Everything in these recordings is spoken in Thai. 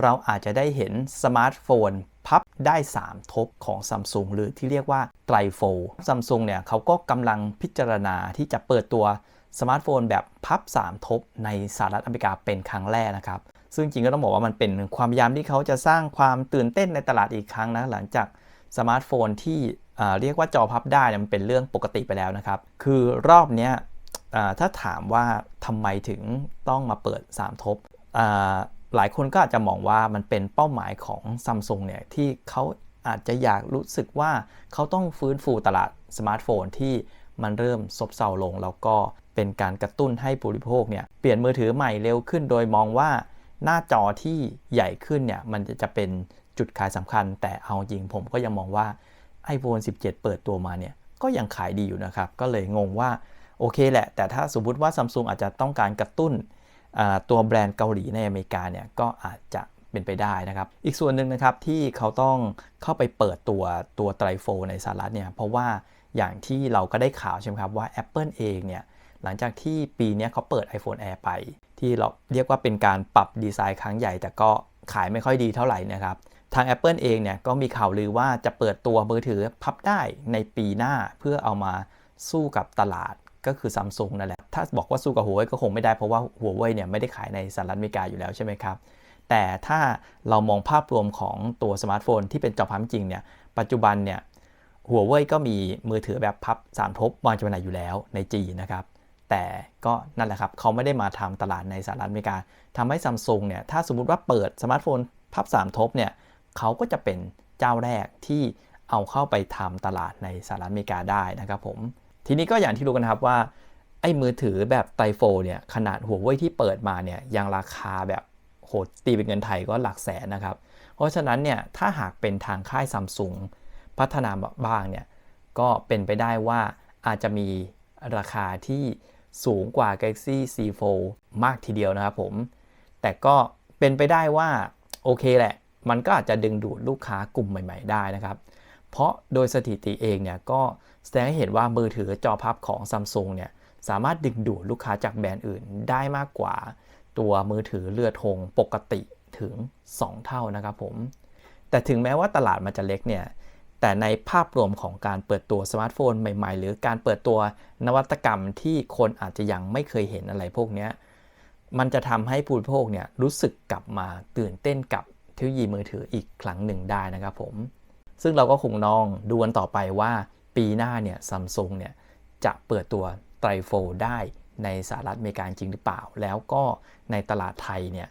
เราอาจจะได้เห็นสมาร์ทโฟนพับได้ 3 ทบของ Samsung หรือที่เรียกว่าไตรโฟซัมซุงเนี่ยเขาก็กำลังพิจารณาที่จะเปิดตัวสมาร์ทโฟนแบบพับ 3 ทบในสหรัฐอเมริกาเป็นครั้งแรกนะครับ ซึ่งจริงก็ต้องบอกว่ามันเป็นความพยายามที่เขาจะสร้างความตื่นเต้นในตลาดอีกครั้งนะหลังจากสมาร์ทโฟนที่เรียกว่าจอพับได้มันเป็นเรื่องปกติไปแล้วนะครับ คือรอบนี้ถ้าถามว่าทำไมถึงต้องมาเปิด 3 ทบ หลายคนก็อาจจะมองว่ามันเป็นเป้าหมายของซัมซุงเนี่ยที่เขาอาจจะอยากรู้สึกว่าเขาต้องฟื้นฟูตลาดสมาร์ทโฟนที่มันเริ่มซบเซาลง แล้วก็เป็นการกระตุ้นให้ผู้บริโภคเนี่ยเปลี่ยนมือถือใหม่เร็วขึ้น โดยมองว่าหน้าจอที่ใหญ่ขึ้นเนี่ยมันจะเป็นจุดขายสำคัญ แต่เอาจริงผมก็ยังมองว่า iPhone 17 เปิดตัวมาเนี่ยก็ยังขายดีอยู่นะครับ ก็เลยงงว่าโอเคแหละ แต่ถ้าสมมติว่า Samsung อาจจะต้องการกระตุ้น ตัวแบรนด์เกาหลีในอเมริกาเนี่ยก็อาจจะเป็นไปได้นะครับ อีกส่วนหนึ่งนะครับที่เขาต้องเข้าไปเปิดตัวตัวไตรโฟในสหรัฐเนี่ยเพราะว่าอย่างที่เราก็ได้ข่าวใช่ไหมครับว่า Apple เองเนี่ยหลังจากที่ปีนี้เขาเปิด iPhone Air ไป ที่เราเรียกว่าเป็นการปรับดีไซน์ครั้งใหญ่ แต่ก็ขายไม่ค่อยดีเท่าไหร่นะครับ ทาง Apple เองเนี่ยก็มีข่าวลือว่าจะเปิดตัวมือถือพับได้ในปีหน้าเพื่อเอามาสู้กับตลาดก็คือ Samsung นั่นแหละ ถ้าบอกว่าสู้กับหัวเว่ยก็คงไม่ได้เพราะว่าหัวเว่ยเนี่ยไม่ได้ขายในสหรัฐอเมริกาอยู่แล้วใช่ไหมครับ แต่ถ้าเรามองภาพรวมของตัวสมาร์ทโฟนที่เป็นจอพับจริงเนี่ย ปัจจุบันเนี่ยหัวเว่ยก็มีมือถือแบบพับ 3 ทบวางจำหน่ายอยู่แล้วในจีนะครับ แต่ก็นั่นแหละครับ เขาไม่ได้มาทำตลาดในสหรัฐอเมริกาทำให้ซัมซุงเนี่ย ถ้าสมมุติว่าเปิดสมาร์ทโฟนพับ 3 ทบเนี่ย เขาก็จะเป็นเจ้าแรกที่เอาเข้าไปทำตลาดในสหรัฐอเมริกาได้นะครับผม ทีนี้ก็อย่างที่รู้กันครับว่า ไอ้มือถือแบบไตโฟเนี่ยขนาดหัวเว่ยที่เปิดมาเนี่ยยังราคาแบบโหดตีเป็นเงินไทยก็หลักแสนนะครับ เพราะฉะนั้นเนี่ยถ้าหากเป็นทางค่ายซัมซุงพัฒนาบ้างเนี่ยก็เป็นไปได้ว่าอาจจะมีราคาที่สูงกว่า Galaxy C Fold มากทีเดียวนะครับผม แต่ก็เป็นไปได้ว่า โอเคแหละ มันก็อาจจะดึงดูดลูกค้ากลุ่มใหม่ ๆ ได้นะครับ เพราะโดยสถิติเองเนี่ยก็แสดงให้เห็นว่ามือถือจอพับของ Samsung เนี่ย สามารถดึงดูดลูกค้าจากแบรนด์อื่นได้มากกว่า ตัวมือถือเลือธงปกติถึง 2 เท่านะครับผม แต่ถึงแม้ว่าตลาดมันจะเล็กเนี่ย แต่ในภาพรวมของการเปิดตัวสมาร์ทโฟนใหม่ๆ หรือการเปิดตัวนวัตกรรมที่คนอาจจะยังไม่เคยเห็นอะไรพวกนี้ มันจะทำให้ผู้บริโภคเนี่ยรู้สึกกลับมาตื่นเต้นกับเทคโนโลยีมือถืออีกครั้งหนึ่งได้นะครับผม ซึ่งเราก็คงน้องดูกันต่อไปว่าปีหน้าเนี่ยซัมซุงเนี่ยจะเปิดตัว ไตรโฟได้ในสหรัฐอเมริกาจริงหรือเปล่า แล้วก็ในตลาดไทยเนี่ย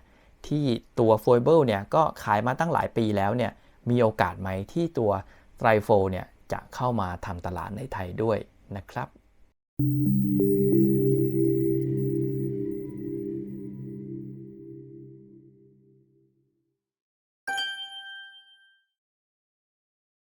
ที่ตัวโฟเบิลเนี่ยก็ขายมาตั้งหลายปีแล้วเนี่ยมีโอกาสไหมที่ตัวไตรโฟเนี่ยจะเข้ามาทำตลาดในไทยด้วยนะครับ